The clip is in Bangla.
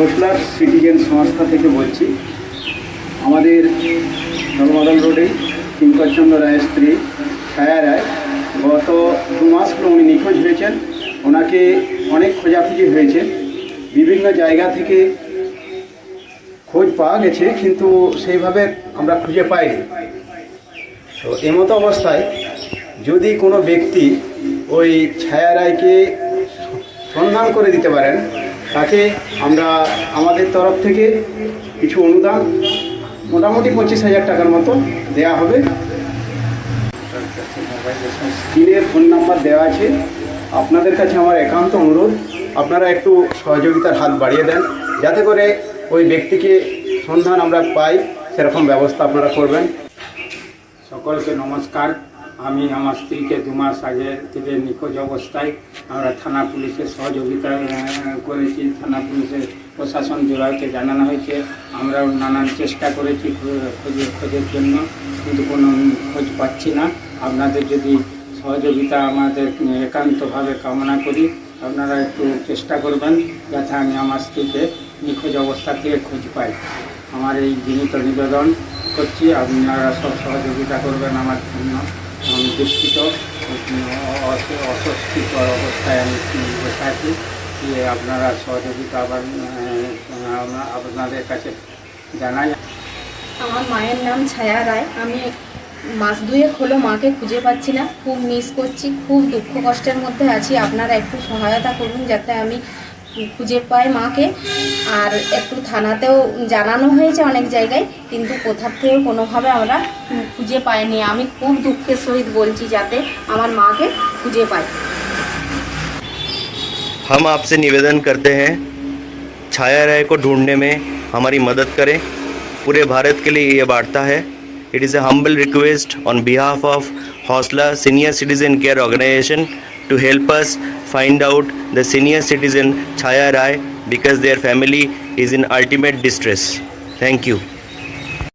সোশ্যাল সিটিজেন সংস্থা থেকে বলছি, আমাদের ধর্মদল রোডে কিঙ্করচন্দ্র রায়ের স্ত্রী ছায়া রায় গত দু মাস হলো উনি নিখোঁজ হয়েছেন। ওনাকে অনেক খোঁজাখুঁজি হয়েছে। বিভিন্ন জায়গা থেকে খোঁজ পাওয়া গেছে, কিন্তু সেইভাবে আমরা খুঁজে পাইনি। তো এমতো অবস্থায় যদি কোনো ব্যক্তি ওই ছায়া রায়কে সন্ধান করে দিতে পারেন তাকে আমরা আমাদের তরফ থেকে কিছু অনুদান, মোটামুটি পঁচিশ হাজার টাকার মতো দেওয়া হবে। স্ক্রিনে ফোন নাম্বার দেওয়া আছে। আপনাদের কাছে আমার একান্ত অনুরোধ, আপনারা একটু সহযোগিতার হাত বাড়িয়ে দেন, যাতে করে ওই ব্যক্তিকে সন্ধান আমরা পাই, সেরকম ব্যবস্থা আপনারা করবেন। সকলকে নমস্কার। আমি আমার স্ত্রীকে দু মাস আগে থেকে নিখোঁজ অবস্থায়। আমরা থানা পুলিশের সহযোগিতা করেছি। থানা পুলিশের প্রশাসন জেলাকে জানানো হয়েছে, আমরাও নানান চেষ্টা করেছি খোঁজের খোঁজের জন্য, কিন্তু কোনো খোঁজ পাচ্ছি না। আপনাদের যদি সহযোগিতা আমাদের একান্তভাবে কামনা করি, আপনারা একটু চেষ্টা করবেন যাতে আমি আমার স্ত্রীকে নিখোঁজ অবস্থা থেকে খোঁজ পাই। আমার এই বিনীত নিবেদন করছি, আপনারা সব সহযোগিতা করবেন আমার জন্য। আমি দুঃখিত অস- অস্বস্তিকর অবস্থায় আমি বসে আছি যে আপনারা সহযোগিতা আবার আপনাদের কাছে জানাই। আমার মায়ের নাম ছায়া রায়। আমি মাস দুয়েক হলো মাকে খুঁজে পাচ্ছি না। খুব মিস করছি, খুব দুঃখ কষ্টের মধ্যে আছি। আপনারা একটু সহায়তা করুন, যাতে আমি খুঁজে পাই মাকে আর একটু থানাতেও জানানো হয়েছে অনেক জায়গায় কিন্তু কোথার থেকে কোনোভাবে আমরা খুঁজে পাইনি আমি খুব দুঃখের সহিত বলছি যাতে আমার মাকে খুঁজে পাই हम आपसे निवेदन करते हैं छाया राय को ढूंढने में हमारी मदद करें पूरे भारत के लिए ये वार्ता है it is a humble request on behalf of Hausla senior citizen care organisation to help us find out the senior citizen Chaya Rai because their family is in ultimate distress. Thank you.